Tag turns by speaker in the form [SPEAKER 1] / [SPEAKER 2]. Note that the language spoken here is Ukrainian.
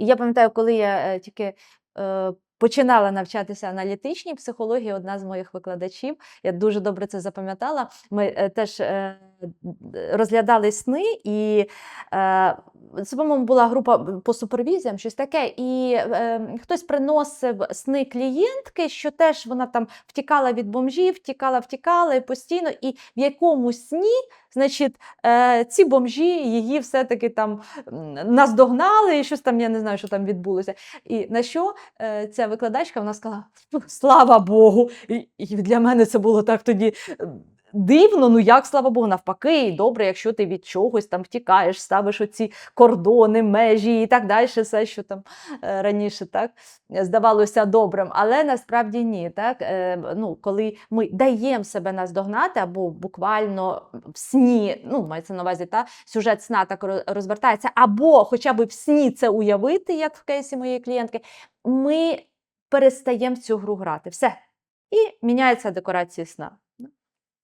[SPEAKER 1] І я пам'ятаю, коли я е, тільки е, починала навчатися аналітичній психології, одна з моїх викладачів, я дуже добре це запам'ятала. Ми е, теж розглядали сни, і це, по-моєму, була група по супервізіям, щось таке. І е, хтось приносив сни клієнтки, що теж вона там втікала від бомжів, втікала, втікала і постійно. І в якомусь сні, значить, е, ці бомжі її все-таки там наздогнали, і щось там, я не знаю, що там відбулося. І на що е, ця викладачка вона сказала: слава Богу! І, і для мене це було так тоді. Дивно, ну як слава Богу, навпаки, і добре, якщо ти від чогось там втікаєш, ставиш оці кордони, межі і так далі, все, що там е, раніше так здавалося добрим, але насправді ні. Так? Е, ну, коли ми даємо себе наздогнати, або буквально в сні, ну, мається на увазі, та, сюжет сна так розвертається, або хоча б в сні це уявити, як в кейсі моєї клієнтки, ми перестаємо цю гру грати. Все. І міняється декорація сна.